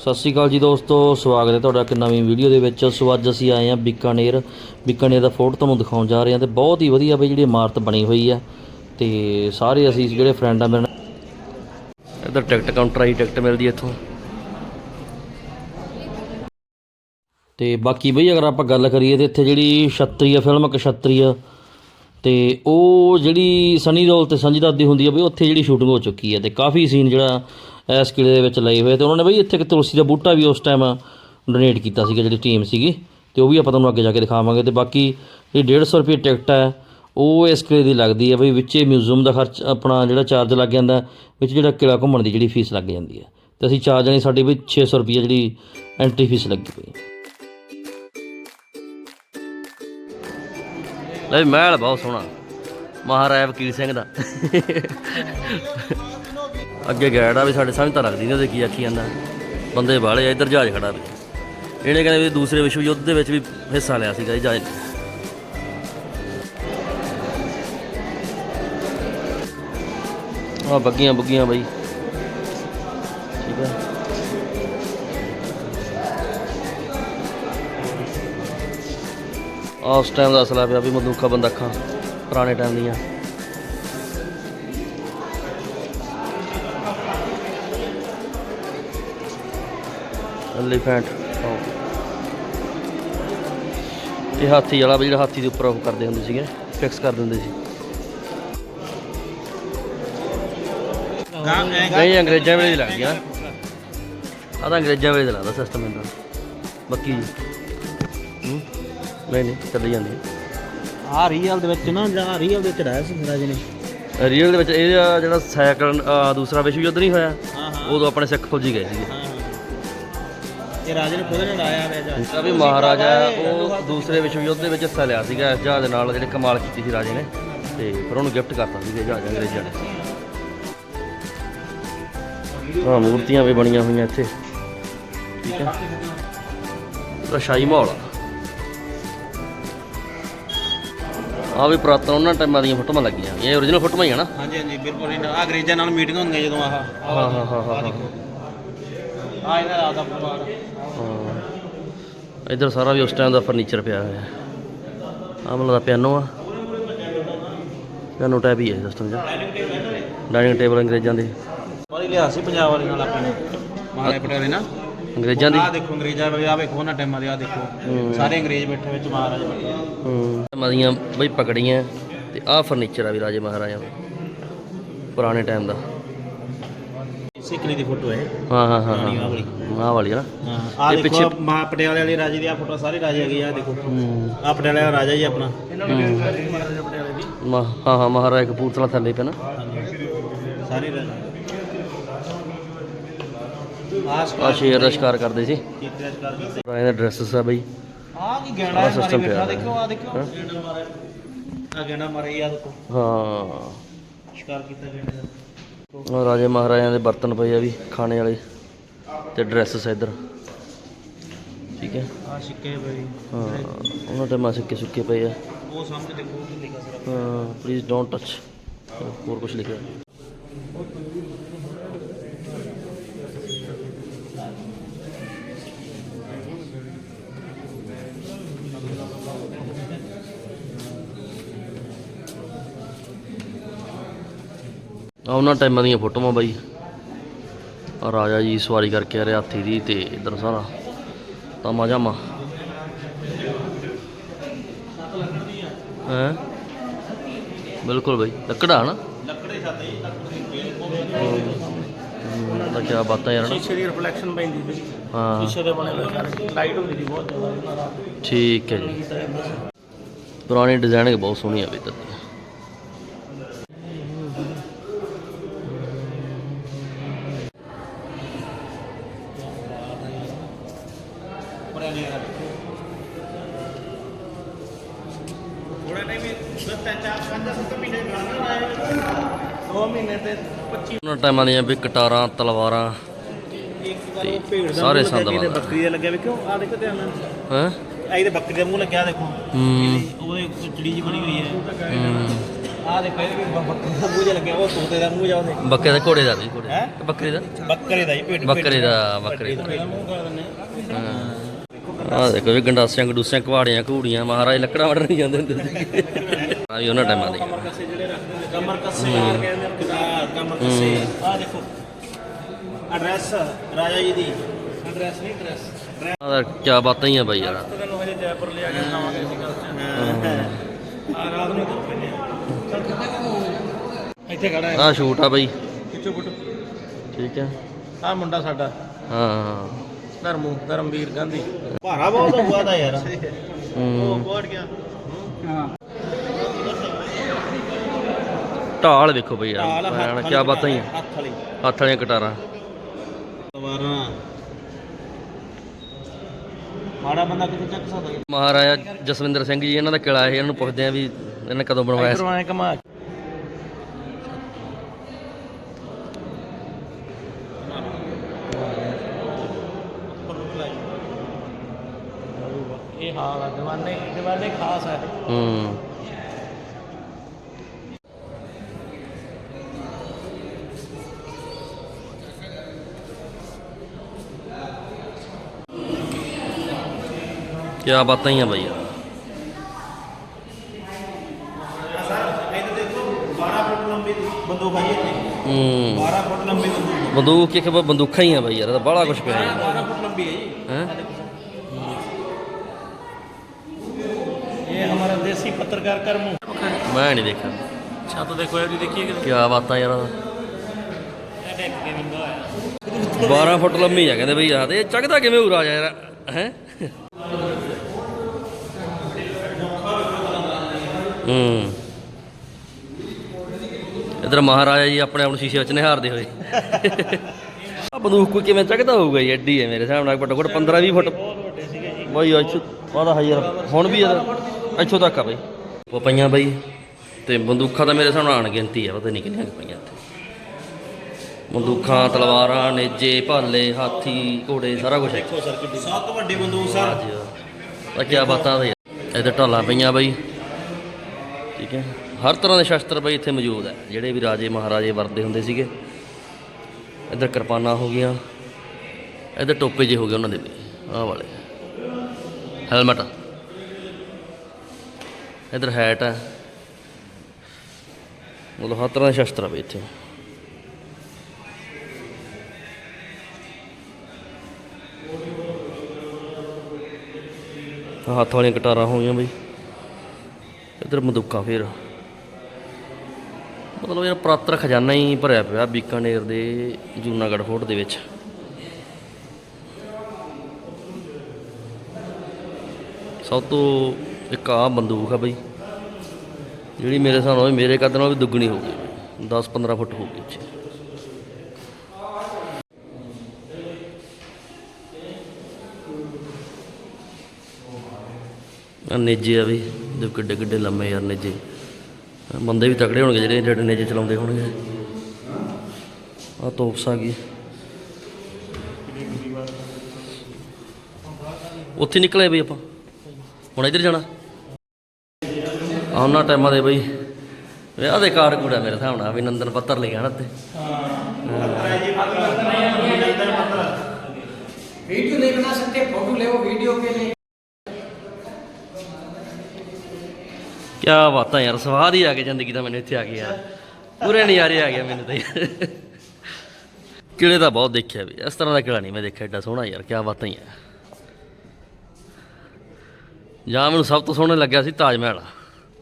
ਸਤਿ ਸ਼੍ਰੀ ਅਕਾਲ ਜੀ ਦੋਸਤੋ ਸਵਾਗਤ ਹੈ ਤੁਹਾਡਾ ਇੱਕ ਨਵੀਂ ਵੀਡੀਓ ਦੇ ਵਿੱਚ। ਸੋ ਅੱਜ ਅਸੀਂ ਆਏ ਹਾਂ ਬੀਕਾਨੇਰ। ਬੀਕਾਨੇਰ ਦਾ ਫੋਰਟ ਤੁਹਾਨੂੰ ਦਿਖਾਉਣ ਜਾ ਰਹੇ ਹਾਂ ਤੇ ਬਹੁਤ ਹੀ ਵਧੀਆ ਬਈ ਜਿਹੜੀ ਇਮਾਰਤ ਬਣੀ ਹੋਈ ਹੈ। ਤੇ ਸਾਰੇ ਅਸੀਂ ਜਿਹੜੇ ਫਰੈਂਡ ਆ ਮੇਰੇ ਨਾਲ ਇੱਧਰ ਟਿਕਟ ਕਾਊਂਟਰ ਆਈ ਟਿਕਟ ਮਿਲਦੀ ਇੱਥੋਂ। ਤੇ ਬਾਕੀ ਬਈ ਅਗਰ ਆਪਾਂ ਗੱਲ ਕਰੀਏ ਤੇ ਇੱਥੇ ਜਿਹੜੀ ਛਤਰੀਆ ਫਿਲਮ ਕਸ਼ਤਰੀਆ ਤੇ ਉਹ ਜਿਹੜੀ ਸਨੀ ਦਿਓਲ ਤੇ ਸੰਜੇ ਦੱਤ ਦੀ ਹੁੰਦੀ ਆ ਬਈ ਉੱਥੇ ਜਿਹੜੀ ਸ਼ੂਟਿੰਗ ਹੋ ਚੁੱਕੀ ਹੈ। ਤੇ ਕਾਫੀ ਸੀਨ ਜਿਹੜਾ ਇਸ ਕਿਲੇ ਦੇ ਵਿੱਚ ਲਏ ਹੋਏ ਤੇ ਉਹਨਾਂ ਨੇ ਬਈ ਇੱਥੇ ਇੱਕ ਤੁਲਸੀ ਦਾ ਬੂਟਾ ਵੀ ਉਸ ਟਾਈਮ ਡੋਨੇਟ ਕੀਤਾ ਸੀਗਾ, ਜਿਹੜੀ ਟੀਮ ਸੀਗੀ, ਤੇ ਉਹ ਵੀ ਆਪਾਂ ਤੁਹਾਨੂੰ ਅੱਗੇ ਜਾ ਕੇ ਦਿਖਾਵਾਂਗੇ ਤੇ ਬਾਕੀ ਜਿਹੜੀ 150 ਰੁਪਏ ਟਿਕਟ ਹੈ, ਉਹ ਇਸ ਕਿਲੇ ਦੀ ਲੱਗਦੀ ਹੈ ਬਈ ਵਿੱਚੇ ਮਿਊਜ਼ੀਅਮ ਦਾ ਖਰਚ, ਆਪਣਾ ਜਿਹੜਾ ਚਾਰਜ ਲੱਗ ਜਾਂਦਾ, ਵਿੱਚ ਜਿਹੜਾ ਕਿਲਾ ਘੁੰਮਣ ਦੀ ਜਿਹੜੀ ਫੀਸ ਲੱਗ ਜਾਂਦੀ ਹੈ। ਤੇ ਅਸੀਂ ਚਾਰ ਜਣੇ ਸਾਡੀ ਬਈ 600 ਰੁਪਏ ਜਿਹੜੀ ਐਂਟਰੀ ਫੀਸ ਲੱਗੀ ਪਈ ਲੈ ਮਹਿਲ ਬਹੁਤ ਸੋਹਣਾ। ਮਹਾਰਾਜਾ ਵਕੀਲ ਸਿੰਘ ਦਾ। ਅੱਗੇ ਗੈਡ ਆ ਵੀ ਸਾਡੇ ਸਮਝ ਤਾਂ ਲੱਗਦੀ ਨਹੀਂ ਉਹਦੇ ਕੀ ਆਖੀ ਜਾਂਦਾ। ਬੰਦੇ ਬਾਹਲੇ ਆ, ਇੱਧਰ ਜਹਾਜ਼ ਖੜਾ ਵੀ। ਇਹਨੇ ਕਹਿੰਦੇ ਵੀ ਦੂਸਰੇ ਵਿਸ਼ਵ ਯੁੱਧ ਦੇ ਵਿੱਚ ਵੀ ਹਿੱਸਾ ਲਿਆ ਸੀਗਾ ਇਹ ਜਹਾਜ਼। ਨੇ। ਆ ਬੱਗੀਆਂ, ਬੁੱਗੀਆਂ ਬਾਈ। ਠੀਕ ਹੈ ਆਹ ਉਸ ਟਾਈਮ ਦਾ ਅਸਲਾ ਪਿਆ ਵੀ ਮਦੂਖਾ ਬੰਦਖਾਂ ਪੁਰਾਣੇ ਟਾਈਮ ਦੀਆਂ। ਐਲੀਫੈਂਟ ਇਹ ਹਾਥੀ ਵਾਲਾ ਵੀ ਜਿਹੜਾ ਹਾਥੀ ਦੇ ਉੱਪਰ ਉਹ ਕਰਦੇ ਹੁੰਦੇ ਸੀਗੇ ਫਿਕਸ ਕਰ ਦਿੰਦੇ ਸੀ। ਨਹੀਂ ਅੰਗਰੇਜ਼ਾਂ ਵੇਲੇ ਦੀ ਲੱਗਦੀ ਆ। ਆ ਤਾਂ ਅੰਗਰੇਜ਼ਾਂ ਵੇਲੇ ਦਾ ਲੱਗਦਾ ਸਿਸਟਮ ਇਹਦਾ ਬਾਕੀ ਨਹੀਂ ਨਹੀਂ ਚੱਲੀ ਜਾਂਦੀ ਆ। ਰੀਅਲ ਦੇ ਵਿੱਚ ਨਾ ਜਾਂ ਰੀਅਲ ਦੇ ਵਿੱਚ ਰਾਇਆ ਸੀ ਰਾਜੇ ਨੇ। ਰੀਅਲ ਦੇ ਵਿੱਚ ਇਹ ਜਿਹੜਾ ਸਾਈਕਲ ਦੂਸਰਾ ਵਿਸ਼ਵ ਯੁੱਧ ਨਹੀਂ ਹੋਇਆ ਉਦੋਂ ਆਪਣੇ ਸਿੱਖ ਫੌਜੀ ਗਏ ਸੀਗੇ। ਇਹ ਰਾਜੇ ਨੇ ਖੁਦ ਨੇ ਲਾਇਆ ਹੋਇਆ ਜਹਾਜ਼। ਜਿਹੜਾ ਵੀ ਮਹਾਰਾਜਾ ਹੈ, ਉਹ ਦੂਸਰੇ ਵਿਸ਼ਵ ਯੁੱਧ ਦੇ ਵਿੱਚ ਹਿੱਸਾ ਲਿਆ ਸੀਗਾ ਇਸ ਜਹਾਜ਼ ਨਾਲ ਜਿਹੜੇ ਕਮਾਲ ਕੀਤੀ ਸੀ ਰਾਜੇ ਨੇ ਤੇ ਫਿਰ ਉਹਨੂੰ ਗਿਫਟ ਕਰਤਾ ਇਹ ਜਹਾਜ਼ ਅੰਗਰੇਜ਼ਾਂ ਨੇ ਹਾਂ ਮੂਰਤੀਆਂ ਵੀ ਬਣੀਆਂ ਹੋਈਆਂ ਇੱਥੇ। ਠੀਕ ਹੈ। ਪੂਰਾ ਸ਼ਾਹੀ ਮਾਹੌਲ ਆ। ਵੀ ਪੁਰਾਤਨ ਉਹਨਾਂ ਟਾਈਮਾਂ ਦੀਆਂ ਫੋਟੋਆਂ ਲੱਗੀਆਂ ਇਹ origignal ਫੋਟੋਆਂ ਹੀ ਆ ਨਾ? ਹਾਂਜੀ ਹਾਂਜੀ ਬਿਲਕੁਲ ਆ ਅੰਗਰੇਜ਼ਾਂ ਨਾਲ ਮੀਟਿੰਗ ਹੁੰਦੀਆਂ ਜਦੋਂ ਆਹ ਹਾਂ ਹਾਂ ਹਾਂ ਹਾਂ ਹਾਂ। ਆ ਰਾਤ ਦਾ ਪਰਿਵਾਰ ਹਾਂ। ਇਧਰ ਸਾਰਾ ਵੀ ਉਸ ਟਾਈਮ ਦਾ ਫਰਨੀਚਰ ਪਿਆ ਹੋਇਆ। ਹੈ ਆਹ ਮਤਲਬ ਦਾ ਪਿਆਨੋ ਆ। ਪਿਆਨੋ ਟਾਈਪ ਹੀ ਜਿਹਾ ਡਾਈਨਿੰਗ ਟੇਬਲ ਅੰਗਰੇਜ਼ਾਂ ਦੇ। ਬੜੀ ਲਿਆ ਸੀ ਪੰਜਾਬ ਵਾਲੇ ਨਾਲ ਆਪਣੇ। ਮਹਾਰਾਜਾ ਪਟੇਲ ਦੇ ਨਾ? ਅੰਗਰੇਜ਼ਾਂ ਦੀ। ਆ ਦੇਖੋ ਅੰਗਰੇਜ਼ਾਂ ਵਾਲੇ ਆ ਵੇਖੋ ਉਹਨਾਂ ਟਾਈਮਾਂ ਦੇ ਆ ਦੇਖੋ। ਸਾਰੇ ਅੰਗਰੇਜ਼ ਬੈਠੇ ਵਿੱਚ ਮਹਾਰਾਜਾ ਪਟੇਲ ਹੂੰ। ਮਦੀਆਂ ਬਈ ਪਕੜੀਆਂ ਤੇ ਆਹ ਫਰਨੀਚਰ ਆ ਵੀ ਰਾਜੇ ਮਹਾਰਾਜਾ ਦਾ। ਪੁਰਾਣੇ ਟਾਈਮ ਦਾ। ਇਸੇ ਕਿਲੇ ਦੀ ਫੋਟੋ ਹੈ। ਹਾਂ ਹਾਂ ਹਾਂ ਪੁਰਾਣੀ ਆਹ ਵਾਲੀ। ਹਾਂ ਆਹ ਵਾਲੀ ਆ ਨਾ। ਹਾਂ ਆ ਇਹ ਦੇਖੋ ਪਿੱਛੇ- ਆਹ ਮਹਾ ਪਟਿਆਲੇ ਵਾਲੇ ਰਾਜੇ ਦੀ ਆ ਫੋਟੋ ਸਾਰੇ ਰਾਜੇ ਹੈਗੇ ਆ ਆਹ ਦੇਖੋ। ਹੂੰ। ਆ ਪਟਿਆਲੇ ਵਾਲਾ ਰਾਜਾ ਜੀ ਆਪਣਾ। ਹੂੰ। ਮਹਾਰਾਜਾ ਪਟਿਆਲੇ ਦੀ? ਮਾ- ਹਾਂ ਹਾਂ ਮਹਾਰਾਜਾ ਕਪੂਰਥਲਾ ਥੱਲੇ ਪਿਆ ਨਾ। ਸਾਰੇ ਰਾਜੇ। ਆਸ ਆ ਸ਼ੇਰ ਦਾ ਸ਼ਿਕਾਰ ਕਰਦੇ ਸੀ। ਕੀਤੇ ਅਜਕਾਰ ਕੀਤੇ ਪੁਰਾਣੇ ਦਾ ਡਰੈਸਸ ਆ ਬਈ। ਆ ਕੀ ਗਹਿਣਾ ਆਹ ਹੈ system ਮਾਰੇ ਪਿਆ ਬੈਠਾ ਹੈ। ਦੇਖੋ ਆ ਦੇਖੋ ਹੈਂ? ਗਹਿਣਾ ਮਾਰੇ ਆ ਗਹਿਣਾ ਮਾਰੇ ਆ ਦੇਖੋ। ਹਾਂ। ਸ਼ਿਕਾਰ ਕੀਤਾ ਗਹਿਣੇ ਦਾ। ਆਹ ਰਾਜੇ ਮਹਾਰਾਜਿਆਂ ਦੇ ਬਰਤਨ ਪਏ ਆ ਵੀ ਖਾਣੇ ਵਾਲੇ ਤੇ ਡਰੈਸਸ ਇੱਧਰ। ਠੀਕ ਹੈ? ਆ ਸਿੱਕੇ ਬਈ ਹਾਂ ਉਹਨਾਂ ਤੇ ਮਾ ਸਿੱਕੇ ਸੁੱਕੇ ਪਏ ਆ। ਉਹ ਸਾਹਮਣੇ ਦੇਖੋ ਕੀ ਲਿਖਿਆ ਸਿਰ ਹਾਂ ਪਲੀਜ਼ ਡੋਨਟ ਟੱਚ ਹੋਰ ਕੁਝ ਲਿਖਿਆ। ਆ ਉਹਨਾਂ ਟਾਈਮਾਂ ਦੀਆਂ ਫੋਟੋਆਂ ਬਾਈ। ਆ ਰਾਜਾ ਜੀ ਸਵਾਰੀ ਕਰਕੇ ਆ ਰਿਹਾ ਹਾਥੀ ਦੀ ਤੇ ਇਧਰ ਸਾਰਾ। ਤਾਮਾ ਜਾਮਾ ਹੈ? ਬਿਲਕੁਲ ਬਾਈ। ਲੱਕੜਾ ਨਾ ਲੱਕੜੇ ਛਾਤੇ ਜੀ ਤਾਂ ਕਿਆ ਬਾਤਾਂ ਯਾਰ ਨਾ ਸ਼ੀਸ਼ੇ ਦੀ ਰਿਫਲੈਕਸ਼ਨ ਪੈਂਦੀ ਸੀ। ਹਾਂ। ਸ਼ੀਸ਼ੇ ਦੇ ਬਣੇ ਹੋਏ ਲਾਈਟ ਹੁੰਦੀ ਸੀ ਬਹੁਤ ਜ਼ਿਆਦਾ। ਠੀਕ ਹੈ ਜੀ। ਪੁਰਾਣੀ ਡਿਜ਼ਾਈਨਿੰਗ ਬਹੁਤ ਸੋਹਣੀ ਆ ਵੀ ਇੱਧਰ। ਟਾਈਮਾਂ ਦੀਆਂ ਵੀ ਕਟਾਰਾਂ ਤਲਵਾਰਾਂ ਦਾ ਸਾਰੇ ਸੰਦ ਬੰਦ। ਬੱਕਰੀ ਦਾ ਲੱਗਿਆ ਵੇਖੋ ਆ ਦੇਖੋ ਧਿਆਨ ਨਾਲ। ਹੈ? ਆਈ ਤੇ ਬੱਕਰੀ ਦਾ ਮੂੰਹ ਲੱਗਿਆ ਦੇਖੋ। ਉਹਦੇ ਚਿੜੀ ਜੀ ਬਣੀ ਹੋਈ ਹੈ। ਹੂੰ। ਆ ਦੇਖੋ ਇਹ ਵੀ ਬੱਕਰੇ ਦਾ ਮੂੰਹ ਜਿਹਾ ਲੱਗਿਆ ਉਹ ਤੋਤੇ ਦਾ ਮੂੰਹ ਜਾ ਉਹਦੇ। ਬੱਕਰੇ ਦਾ ਘੋੜੇ ਦਾ ਨਹੀਂ ਘੋੜੇ ਹੈਂ? ਦਾ ਬੱਕਰੇ ਦਾ? ਬੱਕਰੇ ਦਾ ਹੀ ਪੇਟ ਬੱਕਰੇ ਦਾ ਬੱਕਰੇ ਦਾ। ਆ ਦੇਖੋ ਵੀ ਗੰਡਾਸਿਆਂ ਗਡੂਸਿਆਂ ਘਵਾੜੀਆਂ ਘੂੜੀਆਂ ਮਹਾਰਾਜ ਲੱਕੜਾਂ ਵੜਨ ਜਾਂਦੇ ਹੁੰਦੇ ਸੀ ਆ ਵੀ ਉਹਨਾਂ ਟਾਈਮਾਂ ਦੇ। ਕਮਰ ਕੱਸੇ ਜਿਹੜੇ ਰੱਖਦੇ ਨੇ ਕਮਰ ਕੱਸੇ ਕਹਿੰਦੇ ਨੇ ਕਿਦਾਰ ਕਮਰ ਕੱਸੇ ਆ ਦੇਖੋ। ਐਡਰੈਸ ਰਾਜਾ ਜੀ ਦੀ। ਐਡਰੈਸ ਨਹੀਂ ਐਡਰੈਸ ਆ ਕੀ ਬਾਤਾਂ ਹੀ ਆ ਬਾਈ ਯਾਰ। ਤੈਨੂੰ ਹਜੇ ਜੈਪੁਰ ਲਿਆ ਕੇ ਖਾਵਾਂਗੇ ਅਸੀਂ ਗੱਲ ਚ। ਆ ਰਾਤ ਨੂੰ ਤੁਰ ਪੈਨੇ ਇੱਥੇ ਖੜਾ ਹੈ। ਆ ਸ਼ੂਟ ਆ ਬਾਈ। ਕਿਚੋ ਕੁੱਟ ਠੀਕ ਹੈ ਆ ਮੁੰਡਾ ਸਾਡਾ। ਹਾਂ। ਧਰਮੂ ਧਰਮਵੀਰ ਗਾਂਧੀ। ਭਾਰਾ ਬਹੁਤ ਹੋਇਆ ਦਾ ਯਾਰ। ਹੂੰ। ਬਹੁਤ ਗਿਆ। ਹਾਂ। ਢਾਲ ਵੇਖੋ ਬਈ ਯਾਰ ਕੀ ਬਾਤਾਂ ਹੀ ਆ। ਹੱਥ ਵਾਲੀ। ਹੱਥ ਵਾਲੀਆਂ ਕਟਾਰਾਂ। ਦੁਬਾਰਾ। ਮਾੜਾ ਬੰਦਾ ਕਿੱਥੇ ਚੱਕ ਸਕਦਾ ਮਹਾਰਾਜਾ ਜਸਵਿੰਦਰ ਸਿੰਘ ਜੀ ਇਹਨਾਂ ਦਾ ਕਿਲਾ ਇਹ ਇਹਨਾਂ ਨੂੰ ਪੁੱਛਦੇ ਆ ਵੀ ਇਹਨਾਂ ਕਦੋਂ ਬਣਵਾਇਆ ਸੀ। ਆਏ ਕਮਾ ਇਹ ਹਾਲ ਆ ਦੀਵਾਨੇ ਦੀਵਾਨੇ ਖਾਸ ਹੈ ਹੂੰ। ਕਿਆ ਬਾਤਾਂ ਹੀ ਆ ਬਈ। ਬੰਦੂਕ ਇੱਕ ਬੰਦੂਕਾਂ ਹੀ ਆ ਬਈ ਯਾਰ ਤਾਂ ਬੜਾ ਕੁਝ ਪਿਆ ਹੈ ਹੈ? ਮੈਂ ਨਹੀਂ ਦੇਖਿਆ। ਛੱਤ ਦੇਖੋ ਇਹਦੀ ਦੇਖੀਏ ਕਿ ਕੀ ਬਾਤਾਂ ਯਾਰ ਇਹ ਦੇਖ ਕੇ ਵਿੰਗਾ ਹੋਇਆ 12 ਫੁੱਟ ਲੰਮੀ ਆ ਕਹਿੰਦੇ ਬਈ ਯਾਰ ਇਹ ਚੱਕਦਾ ਕਿਵੇਂ ਉਰਾ ਯਾਰ? ਹੈ? ਇਧਰ ਮਹਾਰਾਜਾ ਜੀ ਆਪਣੇ ਆਪ ਨੂੰ ਸ਼ੀਸ਼ੇ ਵਿੱਚ ਨਿਹਾਰਦੇ ਹੋਏ। ਆ ਬੰਦੂਕ ਕੋਈ ਕਿਵੇਂ ਚੱਕਦਾ ਹੋਊਗਾ ਜੀ ਐਡੀ ਹੈ ਮੇਰੇ ਹਿਸਾਬ ਨਾਲ ਘੱਟੋ ਘੱਟ 15 20 ਫੁੱਟ। ਬਾਈ ਅੱਛਾ ਵਾਦਾ ਹੈ ਹੁਣ ਵੀ ਇੱਥੋਂ ਤੱਕ ਆ ਬਾਈ। ਉਹ ਪਈਆਂ ਬਾਈ ਤੇ ਬੰਦੂਖਾਂ ਤਾਂ ਮੇਰੇ ਹਿਸਾਬ ਨਾਲ ਅਣਗਿਣਤੀ ਆ ਪਤਾ ਨਹੀਂ ਕਿੰਨੀਆਂ ਪਈਆਂ ਇੱਥੇ। ਬੰਦੂਖਾਂ ਤਲਵਾਰਾਂ ਨੇਜੇ ਭਾਲੇ ਹਾਥੀ ਘੋੜੇ ਸਾਰਾ ਕੁਝ ਹੈ। ਸਭ ਤੋਂ ਵੱਡੀ ਬੰਦੂਕ ਸਰ। ਆ ਕੀ ਬਾਤਾਂ ਹੈ ਇਹਦੇ ਢੋਲਾ ਪਈਆਂ ਬਈ। ਠੀਕ ਹੈ। ਹਰ ਤਰ੍ਹਾਂ ਦੇ ਸ਼ਸਤਰ ਬਈ ਇੱਥੇ ਮੌਜੂਦ ਹੈ। ਜਿਹੜੇ ਵੀ ਰਾਜੇ ਮਹਾਰਾਜੇ ਵਰਤਦੇ ਹੁੰਦੇ ਸੀਗੇ, ਇੱਧਰ ਕਿਰਪਾਨਾਂ ਹੋ ਗਈਆਂ, ਇੱਧਰ ਟੋਪੇ ਜੇ ਹੋ ਗਏ ਉਹਨਾਂ ਦੇ ਵੀ, ਆਹ ਵਾਲੇ। ਹੈਲਮਟ ਇੱਧਰ ਹੈਟ ਹੈ ਮਤਲਬ ਹਰ ਤਰ੍ਹਾਂ ਦੇ ਸ਼ਸਤਰ ਆ ਬਈ ਇੱਥੇ। ਹੱਥ ਵਾਲੀਆਂ ਕਟਾਰਾਂ ਹੋ ਗਈਆਂ ਬਈ। ਇੱਧਰ ਬੰਦੂਕਾਂ ਫੇਰ। ਮਤਲਬ ਯਾਰ ਪ੍ਰਾਤਰ ਖਜ਼ਾਨਾ ਹੀ ਭਰਿਆ ਪਿਆ ਬੀਕਾਨੇਰ ਦੇ ਜੂਨਾਗੜ੍ਹ ਫੋਰਟ ਦੇ ਵਿੱਚ। ਸਭ ਤੋਂ ਇੱਕ ਆ ਬੰਦੂਕ ਆ ਬਈ, ਜਿਹੜੀ ਮੇਰੇ ਹਿਸਾਬ ਨਾਲ ਮੇਰੇ ਕੱਦ ਨਾਲ ਵੀ ਦੁੱਗਣੀ ਹੋ ਗਈ। 10 15 ਫੁੱਟ ਹੋ ਗਈ ਇੱਥੇ ਆ ਨੇਜੇ ਆ ਵੀ ਜੋ ਕਿੱਡੇ ਕਿੱਡੇ ਲੰਮੇ ਯਾਰ ਨੇਜੇ ਆਹ ਬੰਦੇ ਵੀ ਤਕੜੇ ਹੋਣਗੇ ਜਿਹੜੇ ਜਿਹੜੇ ਨੇਜੇ ਚਲਾਉਂਦੇ ਹੋਣਗੇ ਆ ਤੋਪਸ ਆ ਗਈ ਉੱਥੇ ਨਿਕਲੇ ਬਈ ਆਪਾਂ ਹੁਣ ਇੱਧਰ ਜਾਣਾ ਆ ਉਹਨਾਂ ਟਾਈਮਾਂ ਦੇ ਬਈ ਵਿਆਹ ਦੇ ਕਾਰਡ ਕੂੜਾ ਮੇਰੇ ਹਿਸਾਬ ਨਾਲ ਅਭਿਨੰਦਨ ਪੱਤਰ ਲਿਖਿਆ ਨਾ ਤੇ वीडियो नहीं बना सकते फोटो ले वो वीडियो के लिए ਕਿਆ ਬਾਤਾਂ ਯਾਰ ਸਵਾਦ ਹੀ ਆ ਗਿਆ ਜ਼ਿੰਦਗੀ ਦਾ ਮੈਨੂੰ ਇੱਥੇ ਆ ਕੇ ਯਾਰ। ਪੂਰੇ ਨਜ਼ਾਰੇ ਆ ਗਿਆ ਮੈਨੂੰ ਤਾਂ। ਕਿਲੇ ਤਾਂ ਬਹੁਤ ਦੇਖਿਆ ਵੀ ਇਸ ਤਰ੍ਹਾਂ ਦਾ ਕਿਲਾ ਨਹੀਂ ਮੈਂ ਦੇਖਿਆ ਏਡਾ ਸੋਹਣਾ ਯਾਰ ਕਿਆ ਬਾਤਾਂ ਹੀ ਆ। ਜਾਂ ਮੈਨੂੰ ਸਭ ਤੋਂ ਸੋਹਣਾ ਲੱਗਿਆ ਸੀ ਤਾਜ ਮਹਿਲ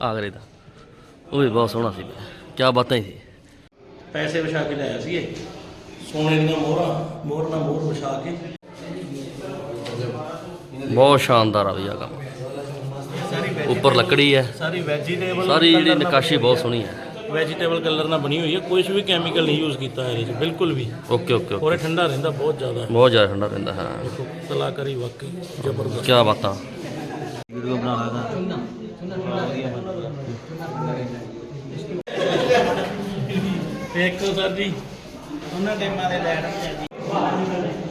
ਆਗਰੇ ਦਾ। ਉਹ ਵੀ ਬਹੁਤ ਸੋਹਣਾ ਸੀ ਕਿਆ ਬਾਤਾਂ ਹੀ ਸੀ। ਪੈਸੇ ਵਿਛਾ ਕੇ ਲਿਆਇਆ ਸੀਗੇ ਸੋਨੇ ਦੀਆਂ ਮੋਹਰਾਂ ਮੋਹਰ ਨਾਲ ਮੋਹਰ ਵਿਛਾ ਕੇ। ਬਹੁਤ ਸ਼ਾਨਦਾਰ ਆ ਵੀ ਆ ਕੰਮ। ਉੱਪਰ ਲੱਕੜੀ ਹੈ। ਸਾਰੀ ਵੈਜੀਟੇਬਲ ਸਾਰੀ ਜਿਹੜੀ ਨਕਾਸ਼ੀ ਬਹੁਤ ਸੋਹਣੀ ਹੈ। ਵੈਜੀਟੇਬਲ ਕਲਰ ਨਾਲ ਬਣੀ ਹੋਈ ਹੈ। ਕੋਈ ਵੀ ਕੈਮੀਕਲ ਨਹੀਂ ਯੂਜ਼ ਕੀਤਾ ਹੈ ਇਹਦੇ 'ਚ ਬਿਲਕੁਲ ਵੀ। ਓਕੇ ਓਕੇ ਔਰ ਇਹ ਠੰਡਾ ਰਹਿੰਦਾ ਬਹੁਤ ਜ਼ਿਆਦਾ। ਬਹੁਤ ਜ਼ਿਆਦਾ ਠੰਡਾ ਰਹਿੰਦਾ ਹਾਂ। ਦੇਖੋ ਕਲਾਕਾਰੀ ਵਾਕਈ ਜ਼ਬਰਦਸਤ। ਕਿਆ ਬਾਤਾਂ ਵੀਡੀਓ ਬਣਾ ਲਾਦਾ ਇੱਕ ਸਰ ਜੀ ਉਹਨਾਂ ਟਾਈਮਾਂ ਦੇ ਲੈਣ ਜੀ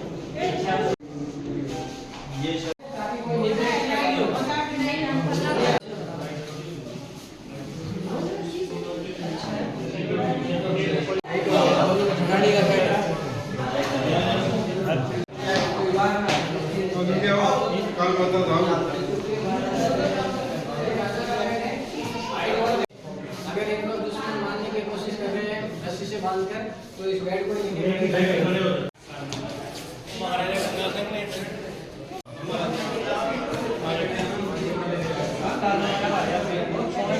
बांधकर तो इस बेड को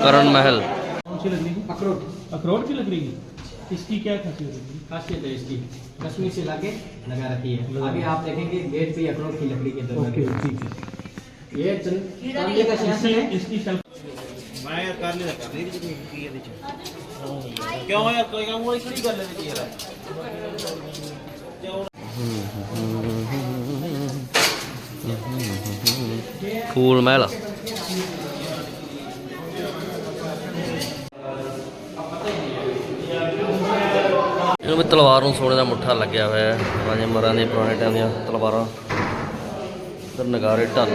करण महल। कौन सी लकड़ी अखरोट। अखरोट की लकड़ी इसकी क्या खासियत है? खासियत है इसकी। कश्मीर से लाके लगा रखी है। अभी आप देखेंगे गेट पे अखरोट की लकड़ी के दो ठीक है। ये चंद का है। इसकी मैं कर रखा है ਕਿਉਂ ਯਾਰ, ਕੋਈ ਕੰਮ ਹੋਈ ਕਿਹੜੀ ਗੱਲ ਇਹਦੇ ਯਾਰ ਫੂਲ ਮਹਿਲ। ਇਹਨੂੰ ਵੀ ਤਲਵਾਰ ਨੂੰ ਸੋਨੇ ਦਾ ਮੁੱਠਾ ਲੱਗਿਆ ਹੋਇਆ ਹੈ। ਰਾਜੇ ਮਰਾਂ ਦੇ ਪੁਰਾਣੇ ਟਾਈਮ ਦੀਆਂ ਤਲਵਾਰਾਂ। ਤੇ ਨਗਾਰੇ ਢੱਲ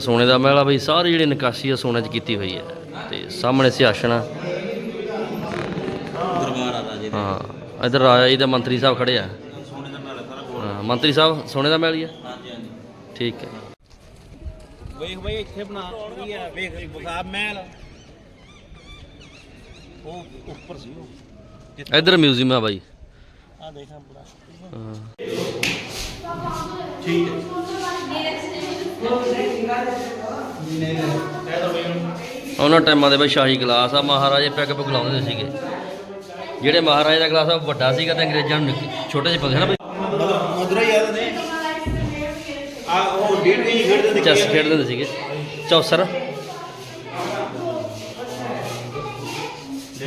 ਸੋਨੇ ਦਾ ਮਹਿਲ ਆ ਬਈ ਸਾਰੀ ਜਿਹੜੀ ਨਕਾਸ਼ੀ ਆ ਸੋਨੇ 'ਚ ਕੀਤੀ ਹੋਈ ਹੈ ਤੇ ਸਾਹਮਣੇ ਸਿਆਸਣ। ਆ ਦਰਬਾਰ ਆ ਰਾਜੇ ਹਾਂ ਇੱਧਰ ਰਾਜਾ ਜੀ ਦੇ ਮੰਤਰੀ ਸਾਹਿਬ ਖੜੇ ਆ। ਸੋਨੇ ਦਾ ਨਾਲ ਸਾਰਾ ਗੋਲ ਹਾਂ, ਮੰਤਰੀ ਸਾਹਿਬ ਸੋਨੇ ਦਾ ਮਹਿਲ ਹੀ ਆ? ਹਾਂਜੀ ਹਾਂਜੀ। ਠੀਕ ਹੈ। ਵੇਖ ਬਈ ਇੱਥੇ ਬਣਾ ਕੀ ਆ? ਵੇਖ ਬਖਾਬ ਮਹਿਲ। ਉਹ ਉੱਪਰ ਸੀ ਉਹ। ਇੱਧਰ ਮਿਊਜ਼ੀਅਮ ਆ ਬਾਈ। ਆ ਦੇਖਾਂ ਬੜਾ ਹਾਂ। ਉਹਨਾਂ ਟਾਈਮਾਂ ਦੇ ਬਈ ਸ਼ਾਹੀ ਗਲਾਸ ਆ ਮਹਾਰਾਜੇ ਪੈਗ ਪੁਗ ਲਾਉਂਦੇ ਸੀਗੇ। ਜਿਹੜੇ ਮਹਾਰਾਜੇ ਦਾ ਗਲਾਸ ਆ ਉਹ ਵੱਡਾ ਸੀਗਾ ਤੇ ਅੰਗਰੇਜ਼ਾਂ ਨੂੰ ਛੋਟੇ ਜਿਹੇ ਪਾਉਂਦੇ ਸੀ ਨਾ ਬਈ? ਮੁਦਰਾ ਯਾਦ ਨੇ? ਆ ਉਹ ਡੇਢ ਵੀ ਖੇਡਦੇ ਤੇ ਚੈਸ ਖੇਡਦੇ ਹੁੰਦੇ ਸੀਗੇ। ਚੌਸਰ।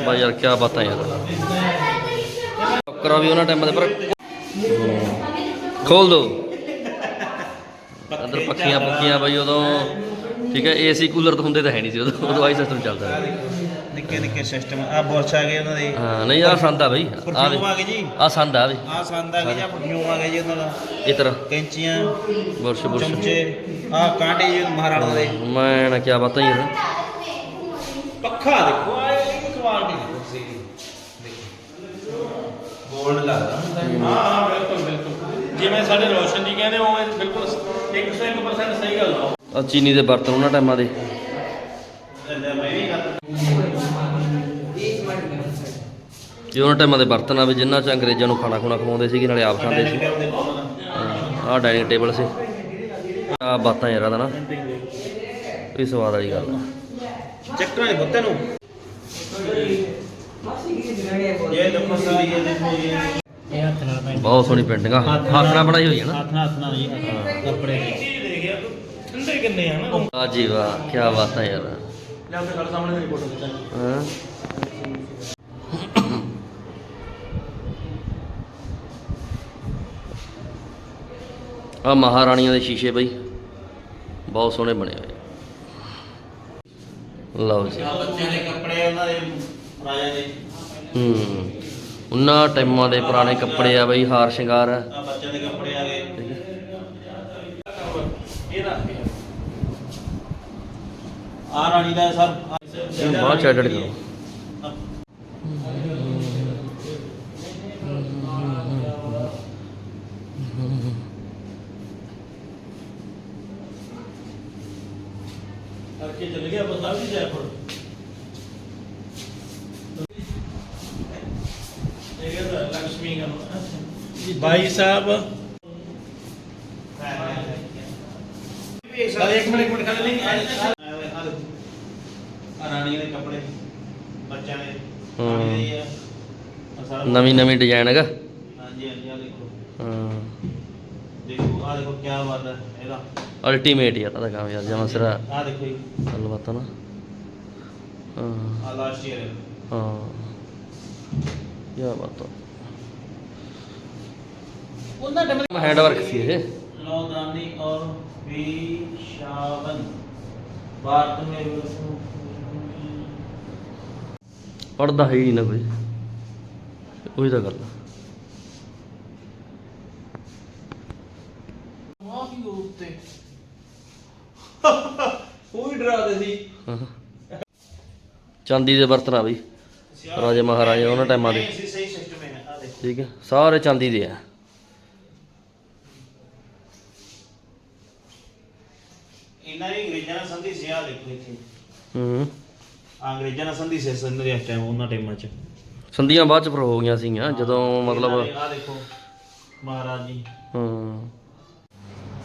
ਬਾਈ ਯਾਰ ਕੀ ਬਾਤਾਂ ਯਾਰ। ਟੱਕਰਾ ਵੀ ਉਹਨਾਂ ਟਾਈਮਾਂ ਦੇ ਪਰ ਖੋਲ ਦੋ। ਅੰਦਰ ਪੱਖੀਆਂ ਪੱਖੀਆਂ ਬਾਈ ਉਦੋਂ ਠੀਕ ਹੈ ਏਸੀ ਕੂਲਰ ਤਾਂ ਹੁੰਦੇ ਤਾਂ ਹੈ ਨਹੀਂ ਸੀ ਉਦੋਂ ਉਦੋਂ ਆਈ ਸਿਸਟਮ ਚੱਲਦਾ ਸੀ। ਨਿੱਕੇ ਨਿੱਕੇ ਸਿਸਟਮ ਆ ਬੁਰਸ਼ ਆ ਗਏ ਉਹਨਾਂ ਦੇ। ਹਾਂ ਨਹੀਂ ਆ ਸੰਦ ਆ ਬਈ। ਆ ਪਰਫਿਊਮ ਆ ਗਏ ਜੀ। ਆ ਸੰਦ ਆ ਬਈ ਆ ਸੰਦ ਆ ਗਏ ਜਾਂ ਪਰਫਿਊਮ ਆ ਗਏ ਜੀ ਉਹਨਾਂ ਦਾ। ਇਹ ਤਰ੍ਹਾਂ। ਕੈਂਚੀਆਂ ਬੁਰਸ਼ ਬੁਰਸ਼। ਚਮਚੇ ਆ ਕਾਂਟੇ ਜੀ ਮਹਾਰਾਣਾ ਦੇ। ਮੈਂ ਨਾ ਕੀ ਬਾਤਾਂ ਯਾਰ ਪੱਖਾ ਦੇਖੋ ਆ ਇਹ ਸਵਾਲ ਨਹੀਂ ਦੇਖੋ ਗੋਲਡ ਲੱਗਦਾ ਹਾਂ ਹਾਂ ਬਿਲਕੁਲ ਬਿਲਕੁਲ। ਜਿਵੇਂ ਸਾਡੇ ਰੋਸ਼ਨ ਜੀ ਕਹਿੰਦੇ ਉਹ ਬਿਲਕੁਲ 101% ਸਹੀ ਗੱਲ ਆ। ਆ ਚੀਨੀ ਦੇ ਬਰਤਨ ਉਹਨਾਂ ਟਾਈਮਾਂ ਦੇ। ਕਰ ਇਹ ਉਹਨਾਂ ਟਾਈਮਾਂ ਦੇ ਬਰਤਨ ਆ ਵੀ ਜਿਨ੍ਹਾਂ ਚ ਅੰਗਰੇਜ਼ਾਂ ਨੂੰ ਖਾਣਾ ਖੁਣਾ ਖਵਾਉਂਦੇ ਸੀਗੇ ਨਾਲੇ ਆਪ ਖਾਂਦੇ ਸੀ। ਆ ਡਾਈਨਿੰਗ ਟੇਬਲ ਸੀ। ਆ ਬਾਤਾਂ ਯਾਰਾਂ ਦਾ ਨਾ। ਇਹ ਸਵਾਦ ਵਾਲੀ ਗੱਲ ਆ। ਚੱਕਰਾਂ ਨਹੀਂ ਬੁੱਤੇ ਨੂੰ। ਇਹ ਦੇਖੋ ਸਾ ਇਹ ਦੇਖੋ ਇਹ ਬਹੁਤ ਸੋਹਣੀ ਪੇਂਟਿੰਗ ਆ। ਹੱਥ ਨਾਲ ਬਣਾਈ ਹੋਈ ਹੈ ਨਾ? ਹੱਥ ਨਾਲ ਜੀ ਵਾਹ ਕੀ ਬਾਤ ਹੈ ਯਾਰ। ਆ ਮਹਾਰਾਣੀਆਂ ਦੇ ਸ਼ੀਸ਼ੇ ਬਈ। ਬਹੁਤ ਸੋਹਣੇ ਬਣੇ ਹੋਏ ਲਓ ਜੀ। ਬੱਚਿਆਂ ਦੇ ਕੱਪੜੇ ਉਹਨਾਂ ਦੇ ਰਾਜਾ ਦੇ ਹੂੰ। ਉਹਨਾਂ ਟਾਈਮਾਂ ਦੇ ਪੁਰਾਣੇ ਕੱਪੜੇ ਆ ਬਈ ਹਾਰ ਸ਼ਿੰਗਾਰ। ਆ ਬੱਚਿਆਂ ਦੇ ਕੱਪੜੇ ਆ ਗਏ ਆ ਰਾਣੀ ਦਾ ਸਰ। ਇਹਨੂੰ ਬਾਹਰ ਚ ਐਡਿਟ ਕਰੋ ਕਰਕੇ ਚੱਲ ਗਿਆ ਬੰਦਾ ਵੀ ਜੈਪੁਰ ਇਹ ਤਾਂ ਲక్ష్ਮੀ ਦਾ ਭਾਈ ਸਾਹਿਬ। ਇੱਕ ਮਿੰਟ ਇੱਕ ਮਿੰਟ ਖੜੇ ਨਹੀਂ ਆ ਰਾਣੀ ਦੇ ਕੱਪੜੇ ਬੱਚਿਆਂ ਦੇ। ਹੂੰ। ਰਾਣੀ ਦੇ ਆ। ਆਹ ਸਾਰਾ ਨਵੀਂ ਨਵੀਂ ਡਿਜ਼ਾਈਨ ਹੈਗਾ? ਹਾਂਜੀ ਹਾਂਜੀ ਆ ਦੇਖੋ। ਹਾਂ। ਦੇਖੋ ਆ ਦੇਖੋ ਕੀ ਬਾਤ ਹੈ ਇਹਦਾ। ਅਲਟੀਮੇਟ ਯਾਰ ਉਹਦਾ ਕੰਮ ਯਾਰ ਜਮਾ ਸਿਰਾ। ਆ ਦੇਖੋ ਜੀ। ਗੱਲਬਾਤ ਆ ਨਾ। ਹਾਂ। ਆ ਲਾਸਟ ਹਾਂ। ਕੀ ਬਾਤ ਆ। ਉਹਨਾਂ ਟਾਈਮ ਹੈਂਡ ਵਰਕ ਸੀ ਇਹ लौदानी और विशावन भारत में ਪੜਦਾ ਹੈ ਹੀ ਨਾ ਕੋਈ ਉਹੀ ਤਾਂ ਗੱਲ ਆ ਉਹ ਵੀ ਡਰਾਦੇ ਸੀ ਹਾਂ। ਚਾਂਦੀ ਦੇ ਬਰਤਨ ਆ ਬਈ ਰਾਜੇ ਮਹਾਰਾਜੇ ਉਹਨਾਂ ਟਾਈਮਾਂ ਦੇ ਸਹੀ ਸਹੀ ਸਿਸਟਮ ਹੈ ਆ ਦੇਖੋ ਠੀਕ ਹੈ ਸਾਰੇ ਚਾਂਦੀ ਦੇ ਆ ਇਹਨਾਂ ਦੀ ਅੰਗਰੇਜ਼ਾਂ ਨਾਲ ਸੰਧੀ ਸੀ ਆ ਦੇਖੋ ਇੱਥੇ। ਹੂੰ। ਆਹ ਅੰਗਰੇਜ਼ਾਂ ਨਾਲ ਸੰਧੀ ਸੀ ਸੰਧੀ ਇਸ ਟਾਈਮ ਉਹਨਾਂ ਟਾਈਮਾਂ 'ਚ। ਸੰਧੀਆਂ ਬਾਅਦ ਚ ਫਿਰ ਹੋ ਗਈਆਂ ਸੀਗੀਆਂ ਜਦੋਂ ਮਤਲਬ ਆ ਦੇਖੋ ਮਹਾਰਾਜ ਜੀ। ਹੂੰ।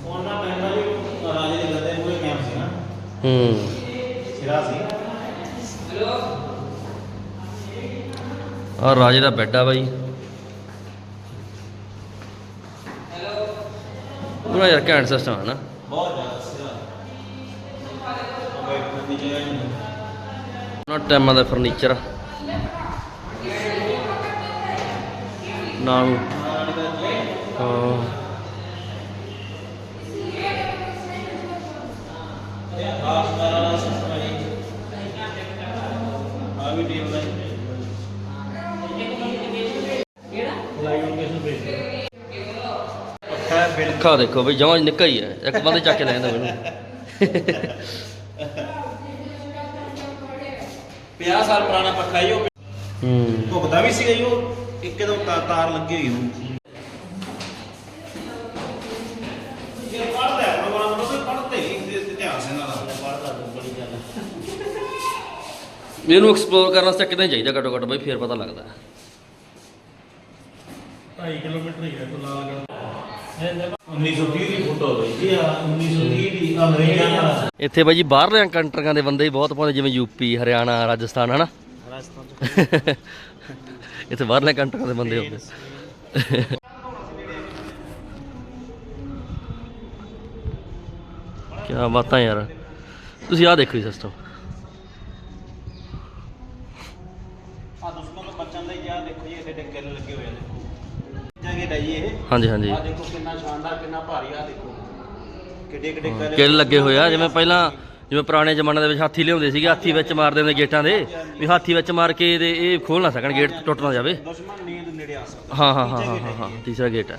ਉਹਨਾਂ ਦਾ ਵੀ ਰਾਜੇ ਦੇ ਗੱਦੇ ਮੂਹਰੇ ਕੈਂਪ ਸੀ ਨਾ। ਹੂੰ। ਸਿਰਾ ਸੀ। ਆ ਰਾਜੇ ਦਾ ਬੈੱਡ ਆ ਬਾਈ। ਪੂਰਾ ਯਾਰ ਘੈਂਟ ਸਿਸਟਮ ਹੈ ਨਾ। ਉਹਨਾਂ ਟਾਈਮਾਂ ਦਾ ਫਰਨੀਚਰ ਨਾਲ ਹਾਂ ਵੀ ਅੱਖਾਂ ਦੇਖੋ ਬਈ ਜਮਾਂ ਨਿੱਕਾ ਹੀ ਹੈ ਇੱਕ ਬੰਦੇ ਚੱਕ ਕੇ ਲੈ ਜਾਂਦਾ ਮੈਨੂੰ 50 ਸਾਲ ਪੁਰਾਣਾ ਪੱਖਾ ਹੀ ਉਹ। ਹੂੰ। ਭੁਗਦਾ ਵੀ ਸੀਗਾ ਜੀ ਉਹ। ਇੱਕਦਮ ਤਾਂ ਤਾਰ ਲੱਗੀ ਹੋਈ ਪੜਦਾ ਨੂੰ ਵੀ ਪੜਦੇ ਹੀ ਇਤਿਹਾਸ ਇਹਨਾਂ ਦਾ। ਪੜਦਾ ਬੜੀ ਗੱਲ ਇਹਨੂੰ ਐਕਸਪਲੋਰ ਕਰਨ ਵਾਸਤੇ ਕਿਤੇ ਚਾਹੀਦਾ ਘੱਟੋ ਘੱਟ ਬਈ ਫੇਰ ਪਤਾ ਲੱਗਦਾ। 2.5 ਕਿਲੋਮੀਟਰ ਹੀ ਹੈ ਤੋਂ ਲਾਲਗੜ੍ਹ 1930 ਦੀ ਫੋਟੋ ਹੋਈ ਜੀ ਆ 1930 ਦੀ ਅੰਗਰੇਜ਼ਾਂ ਨਾਲ। ਇੱਥੇ ਬਾਈ ਜੀ ਬਾਹਰਲੇ ਕੰਟਰੀਆਂ ਦੇ ਬੰਦੇ ਹੀ ਬਹੁਤ ਪਾਉਂਦੇ ਜਿਵੇਂ ਯੂਪੀ ਹਰਿਆਣਾ ਰਾਜਸਥਾਨ ਹਨਾ? ਰਾਜਸਥਾਨ ਇੱਥੇ ਬਾਹਰਲੇ ਕੰਟਰੀਆਂ ਦੇ ਬੰਦੇ ਹੁੰਦੇ ਕੀ ਬਾਤਾਂ ਯਾਰ। ਤੁਸੀਂ ਆਹ ਦੇਖੋ ਸਿਸਟਮ ਆ ਦੁਸ਼ਮਣ ਤੋਂ ਬਚਣ ਲਈ ਜਾ ਦੇਖੋ ਜੀ ਇੱਥੇ ਡੱਕੇ ਲੱਗੇ ਹੋਏ ਆ ਦੇਖੋ ਜਗ੍ਹਾ ਹੈ ਜੀ ਇਹ ਹਾਂਜੀ ਹਾਂਜੀ। ਆ ਦੇਖੋ ਕਿੰਨਾ ਸ਼ਾਨਦਾਰ ਕਿੰਨਾ ਭਾਰੀ ਆ ਦੇਖੋ। ਕਿੱਡੇ ਕਿੱਡੇ ਕਿੱਲੇ ਕਿੱਲ ਲੱਗੇ ਹੋਏ ਆ। ਜਿਵੇਂ ਪਹਿਲਾਂ ਜਿਵੇਂ ਪੁਰਾਣੇ ਜ਼ਮਾਨੇ ਦੇ ਵਿੱਚ ਹਾਥੀ ਲਿਆਉਂਦੇ ਸੀਗੇ ਹਾਥੀ ਵਿੱਚ ਮਾਰਦੇ ਹੁੰਦੇ ਗੇਟਾਂ ਦੇ ਵੀ ਹਾਥੀ ਵਿੱਚ ਮਾਰ ਕੇ ਇਹਦੇ ਇਹ ਖੋਲ ਨਾ ਸਕਣ ਗੇਟ ਟੁੱਟ ਨਾ ਜਾਵੇ। ਦੁਸ਼ਮਣ ਨੀਂਦ ਨੇੜੇ ਆ ਸਕਦਾ। ਹਾਂ ਹਾਂ ਹਾਂ ਹਾਂ ਹਾਂ, ਤੀਸਰਾ ਗੇਟ ਹੈ।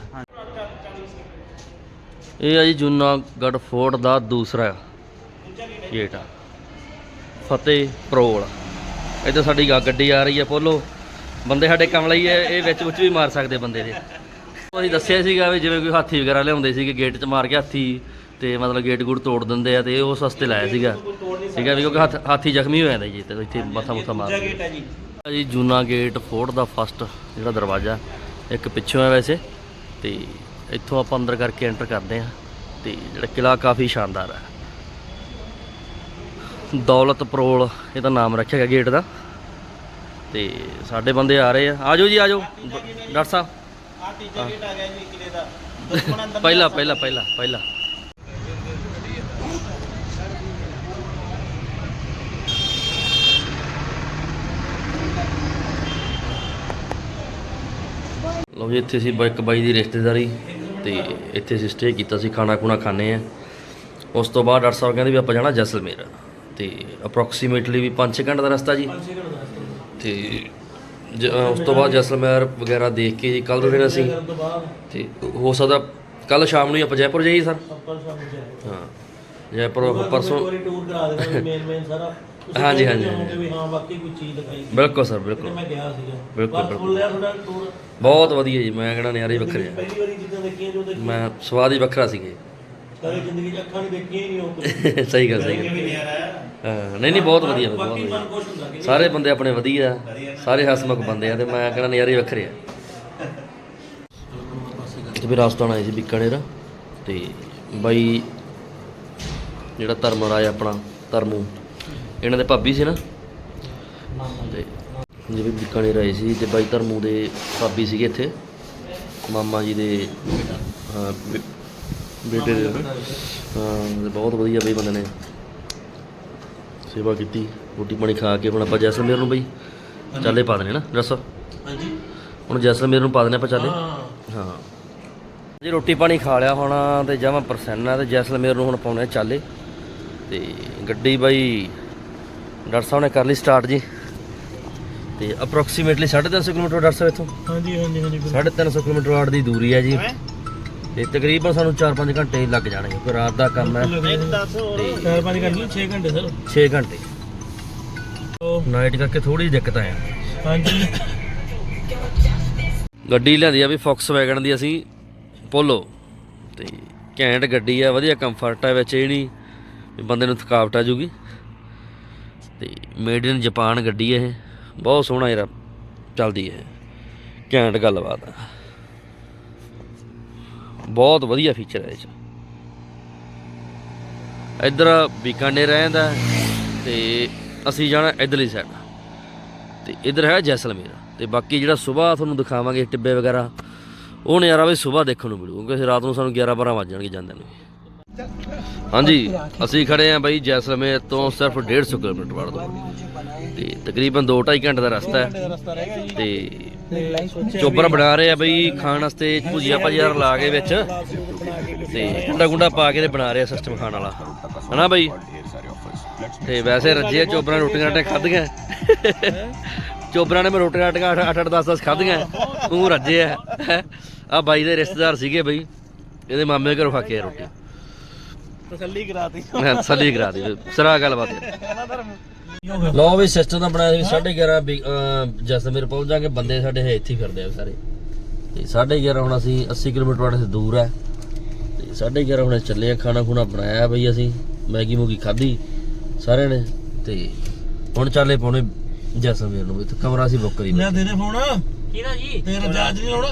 ਇਹ ਆ ਜੀ ਜੂਨਾਗੜ੍ਹ ਫੋਰਟ ਦਾ ਦੂਸਰਾ ਗੇਟ ਆ। ਫਤਿਹ ਪ੍ਰੋਲ। ਇੱਥੇ ਸਾਡੀ ਗਾ- ਗੱਡੀ ਆ ਰਹੀ ਹੈ ਪੋਲੋ। ਬੰਦੇ ਸਾਡੇ ਕੰਮ ਲਈ ਹੈ ਇਹ ਵਿੱਚ ਵਿੱਚ ਵੀ ਮਾਰ ਸਕਦੇ ਬੰਦੇ ਦੇ। ਅਸੀਂ ਦੱਸਿਆ ਸੀਗਾ ਵੀ ਜਿਵੇਂ ਕੋਈ ਹਾਥੀ ਵਗੈਰਾ ਲਿਆਉਂਦੇ ਸੀਗੇ ਗੇਟ 'ਚ ਮਾਰ ਕੇ ਹਾਥੀ ਤੇ ਮਤਲਬ ਗੇਟ ਗੂਟ ਤੋੜ ਦਿੰਦੇ ਆ ਤੇ ਇਹ ਉਸ ਵਾਸਤੇ ਲਾਇਆ ਸੀਗਾ। ਹੈ ਵੀ ਕਿਉਂਕਿ ਹੱਥ- ਜ਼ਖਮੀ ਹੋ ਜਾਂਦਾ ਜੀ ਤੇ ਇੱਥੇ ਮੱਥਾ ਮੁੱਥਾ ਮਾਰ ਜੀ ਆ ਜੀ। ਜੂਨਾ ਗੇਟ ਫੋਰਟ ਦਾ ਫਸਟ ਜਿਹੜਾ ਦਰਵਾਜ਼ਾ ਇੱਕ ਪਿੱਛੋਂ ਹੈ ਵੈਸੇ। ਤੇ ਇੱਥੋਂ ਆਪਾਂ ਅੰਦਰ ਕਰਕੇ ਐਂਟਰ ਕਰਦੇ ਹਾਂ ਤੇ ਜਿਹੜਾ ਕਿਲਾ ਕਾਫੀ ਸ਼ਾਨਦਾਰ ਹੈ ਦੌਲਤ ਪਰੋਲ ਇਹਦਾ ਨਾਮ ਰੱਖਿਆ ਗਿਆ ਗੇਟ ਦਾ। ਤੇ ਸਾਡੇ ਬੰਦੇ ਆ ਰਹੇ ਆ। ਆਜੋ ਜੀ ਆਜੋ ਡਾਕਟਰ ਸਾਹਿਬ। ਆ ਤੀਜਾ ਗੇਟ ਆ ਗਿਆ ਜੀ ਕਿਲੇ ਦਾ। ਦੁਸ਼ਮਣ ਅੰਦਰ ਪਹਿਲਾ ਪਹਿਲਾ ਪਹਿਲਾ ਪਹਿਲਾ। ਲਓ ਜੀ ਇੱਥੇ ਸੀ ਇੱਕ ਬਾਈ ਦੀ ਰਿਸ਼ਤੇਦਾਰੀ ਤੇ ਇੱਥੇ ਅਸੀਂ ਸਟੇ ਕੀਤਾ ਸੀ ਖਾਣਾ ਖੁਣਾ ਖਾਣੇ ਆ ਉਸ ਤੋਂ ਬਾਅਦ ਡਾਕਟਰ ਸਾਹਿਬ ਕਹਿੰਦੇ ਵੀ ਆਪਾਂ ਜਾਣਾ ਜੈਸਲਮੇਰ। ਤੇ ਅਪਰੋਕਸੀਮੇਟਲੀ ਵੀ 5-6 ਘੰਟੇ ਦਾ ਰਸਤਾ ਜੀ। ਤੇ ਜ- ਅ, ਉਸ ਤੋਂ ਬਾਅਦ ਜੈਸਲਮੇਰ ਵਗੈਰਾ ਦੇਖ ਕੇ ਜੀ ਕੱਲ ਰੁਕਣਾ ਸੀ ਤੋਂ ਬਾਅਦ। ਤੇ ਹੋ ਸਕਦਾ ਕੱਲ ਸ਼ਾਮ ਨੂੰ ਹੀ ਆਪਾਂ ਜੈਪੁਰ ਜਾਈਏ ਸਰ? ਆਪਾਂ ਸ਼ਾਮ ਨੂੰ ਜਾਏ ਹਾਂ ਜੈਪੁਰ ਪਰਸੋਂ ਟੂਰ ਕਰਾ ਦੇਣਾ ਮੇਨ ਮੇਨ ਸਾਰਾ। ਤੁਸੀਂ ਹਾਂਜੀ, ਹਾਂਜੀ, ਵੀ ਹਾਂ ਵਾਕਈ ਕੋਈ ਚੀਜ਼ ਦਿਖਾਈ। ਸੀ ਬਿਲਕੁਲ ਸਰ ਬਿਲਕੁਲ। ਮੈਂ ਗਿਆ ਸੀਗਾ। ਬਿਲਕੁਲ, ਬਸ ਬਿਲਕੁਲ। ਫੁੱਲ ਲਿਆ ਤੁਹਾਡਾ ਟੂਰ ਬਹੁਤ ਵਧੀਆ ਜੀ ਮੈਂ ਕਹਿੰਦਾ ਨਿਆਰੇ ਵੱਖਰੇ ਆ। ਪਹਿਲੀ ਵਾਰੀ ਚੀਜ਼ਾਂ ਦੇਖੀਆਂ ਜੋ ਦੇਖੀਆਂ। ਮੈਂ ਸਵਾਦ ਹੀ ਵੱਖਰਾ ਸੀਗੇ ਕਦੇ ਜ਼ਿੰਦਗੀ 'ਚ ਅੱਖਾਂ ਨਹੀਂ ਦੇਖੀਆਂ ਹੀ ਨਹੀਂ ਉਹ ਕੁਝ ਸਹੀ ਗੱਲ ਸਹੀ ਗੱਲ। ਵੀ ਨਹੀਂ ਆ ਹਾਂ, ਨਹੀਂ ਨਹੀਂ ਬਹੁਤ ਵਧੀਆ ਬਹੁਤ ਬਾਕੀ ਵਧੀਆ। ਮਨ ਖੁਸ਼ ਹੁੰਦਾ ਕਿ ਸਾਰੇ ਬੰਦੇ ਆਪਣੇ ਵਧੀਆ ਸਾਰੇ ਹਸਮੁਖ ਬੰਦੇ ਆ ਤੇ ਮੈਂ ਕਹਿੰਦਾ ਨਿਆਰੇ ਵੱਖਰੇ ਆ। ਤੇ ਵੀ ਰਾਜਸਥਾਨ ਆਏ ਸੀ ਬੀਕਾਨੇਰ ਤੇ ਬਾਈ ਜਿਹੜਾ ਧਰਮ ਰਾਜ ਆਪਣਾ ਧਰਮੂ ਇਹਨਾਂ ਦੇ ਭਾਬੀ ਸੀ ਨਾ? ਤੇ ਜਿਵੇਂ ਬੀਕਾਨੇਰ ਆਏ ਸੀ ਤੇ ਬਾਈ ਧਰਮੂ ਦੇ ਭਾਬੀ ਸੀਗੇ ਇੱਥੇ। ਮਾਮਾ ਜੀ ਦੇ ਹਾਂ ਬੇ- ਬੇਟੇ ਦੇ। ਹਾਂ ਤੇ ਬਹੁਤ ਵਧੀਆ ਬਈ ਬੰਦੇ ਨੇ। ਸੇਵਾ ਕੀਤੀ ਰੋਟੀ ਪਾਣੀ ਖਾ ਕੇ। ਹੁਣ ਆਪਾਂ ਜੈਸਲਮੇਰ ਨੂੰ ਬਈ ਚਾਲੇ ਪਾ ਦੇਣੇ ਨਾ ਦੱਸੋ। ਹਾਂਜੀ। ਹੁਣ ਜੈਸਲਮੇਰ ਨੂੰ ਪਾ ਦੇਣੇ ਆਪਾਂ ਚਾਲੇ। ਹਾਂ। ਹਾਂ। ਜੀ ਰੋਟੀ ਪਾਣੀ ਖਾ ਲਿਆ ਹੋਣਾ ਤੇ ਜਮਾਂ ਪ੍ਰਸੰਨ ਆ ਤੇ ਜੈਸਲਮੇਰ ਨੂੰ ਹੁਣ ਪਾਉਣੇ ਚਾਲੇ। ਤੇ ਗੱਡੀ ਬਾਈ ਡਾਕਟਰ ਸਾਹਿਬ ਨੇ ਕਰ ਲਈ ਸਟਾਰਟ ਜੀ। ਤੇ ਅਪਰੋਕਸੀਮੇਟਲੀ 350 ਕਿਲੋਮੀਟਰ ਡਾਕਟਰ ਸਾਹਿਬ ਇੱਥੋਂ। ਹਾਂਜੀ ਹਾਂਜੀ ਹਾਂਜੀ 350 ਕਿਲੋਮੀਟਰ ਵਾਟ ਦੀ ਦੂਰੀ ਹੈ ਜੀ। ਤੇ ਤਕਰੀਬਨ ਸਾਨੂੰ 4-5 ਘੰਟੇ ਲੱਗ ਜਾਣਗੇ ਕੋਈ ਰਾਤ ਦਾ ਕੰਮ ਹੈ। ਚਾਰ ਪੰਜ ਘੰਟੇ 6 ਘੰਟੇ ਸਰ। 6 ਘੰਟੇ। ਨਾਈਟ ਕਰਕੇ ਥੋੜੀ ਦਿੱਕਤ ਆ ਹਾਂਜੀ। ਗੱਡੀ ਲਿਆਂਦੀ ਆ ਵੀ ਫੌਕਸ ਵੈਗਨ ਦੀ ਅਸੀਂ ਪੋਲੋ ਤੇ ਘੈਂਟ ਗੱਡੀ ਆ ਵਧੀਆ ਕੰਫਰਟ ਆ ਵਿੱਚ ਇਹ ਨਹੀਂ ਵੀ ਬੰਦੇ ਨੂੰ ਥਕਾਵਟ ਆ ਜੂਗੀ। ਤੇ ਮੇਡ ਇਨ ਜਾਪਾਨ ਗੱਡੀ ਇਹ। ਬਹੁਤ ਸੋਹਣਾ ਯਾਰ ਚੱਲਦੀ ਹੈ ਘੈਂਟ ਗੱਲਬਾਤ ਆ। ਬਹੁਤ ਵਧੀਆ ਫੀਚਰ ਹੈ ਇਹ ਚ। ਇੱਧਰ ਬੀਕਾਨੇਰ ਰਹਿੰਦਾ ਤੇ ਅਸੀਂ ਜਾਣਾ ਇੱਧਰਲੀ ਸਾਈਡ ਤੇ ਇਧਰ ਹੈ ਜੈਸਲਮੇਰ। ਤੇ ਬਾਕੀ ਜਿਹੜਾ ਸਵੇਰ ਤੁਹਾਨੂੰ ਦਿਖਾਵਾਂਗੇ ਟਿੱਬੇ ਵਗੈਰਾ, ਉਹ ਨਜ਼ਾਰਾ ਵੀ ਸਵੇਰ ਦੇਖਣ ਨੂੰ ਮਿਲੂ, ਕਿਉਂਕਿ ਅਸੀਂ ਰਾਤ ਨੂੰ ਸਾਨੂੰ 11 12 ਵੱਜ ਜਾਣਗੇ ਜਾਂਦੇ ਨੂੰ। ਹਾਂਜੀ, ਅਸੀਂ ਖੜੇ ਆਂ ਬਈ ਜੈਸਲਮੇਰ ਤੋਂ ਸਿਰਫ 150 ਕਿਲੋਮੀਟਰ ਬਾਅਦ। ਤੋਂ ਤੇ ਤਕਰੀਬਨ 2.5 ਘੰਟੇ ਦਾ ਰਸਤਾ ਹੈ। ਰਸਤਾ ਤੇ ਚੋਬਰ ਬਣਾ ਰਹੇ ਆ ਬਈ ਖਾਣ ਵਾਸਤੇ ਭੁਜੀਆ ਭਾਜੀਆ ਲਾ ਕੇ ਵਿੱਚ। ਤੇ ਗੁੰਡਾ ਗੁੰਡਾ ਪਾ ਕੇ ਤੇ ਬਣਾ ਰਹੇ ਆ ਸਿਸਟਮ ਖਾਣ ਵਾਲਾ। ਹਨਾ ਬਈ? ਤੇ ਵੈਸੇ ਰੱਜੇ ਆ ਚੋਬਰਾਂ ਰੋਟੀਆਂ ਰਾਟੀਆਂ ਖਾਧੀਆਂ। ਚੋਬਰਾਂ ਨੇ ਮੈਂ ਰੋਟੀਆਂ ਰਾਟੀਆਂ 8 8 10 10 ਖਾਧੀਆਂ। ਉਹ ਰੱਜੇ ਆ। ਆ ਬਾਈ ਦੇ ਰਿਸ਼ਤੇਦਾਰ ਸੀਗੇ ਬਈ। ਇਹਦੇ ਮਾਮੇ ਦੇ ਘਰੋਂ ਖਾ ਕੇ ਰੋਟੀ। ਤਸੱਲੀ ਕਰਾਤੀ। ਮੈਂ ਸਲੀ ਕਰਾ ਦੀ ਸਰਾ ਗੱਲਬਾਤ ਲੋ ਵੀ ਸਿਸਟਮ ਦਾ ਬਣਾਇਆ ਸੀ 11:30 ਜੈਸਮੀਰ ਪਹੁੰਚ ਜਾਗੇ ਬੰਦੇ ਸਾਡੇ ਹੈ ਇੱਥੇ ਹੀ ਫਿਰਦੇ ਆ ਸਾਰੇ। ਤੇ 11:30 ਹੁਣ ਅਸੀਂ 80 ਕਿਲੋਮੀਟਰ ਵਾਲੇ ਸੇ ਦੂਰ ਹੈ ਤੇ 11:30 ਹੁਣ ਚੱਲੇ ਆ ਖਾਣਾ ਖੁਣਾ ਬਣਾਇਆ ਬਈ ਅਸੀਂ ਮੈਗੀ ਮੂਗੀ ਖਾਧੀ ਸਾਰਿਆਂ ਨੇ। ਤੇ ਹੁਣ ਚੱਲੇ ਪਾਉਣੇ ਜੈਸਮੀਰ ਨੂੰ ਵੀ ਤੇ ਕਮਰਾ ਅਸੀਂ ਬੁੱਕ ਕਰੀ। ਲੈ ਦੇ ਦੇ ਫੋਨ। ਕਿਹਦਾ ਜੀ? ਤੇਰਾ ਚਾਰਜ ਨਹੀਂ ਲਾਉਣਾ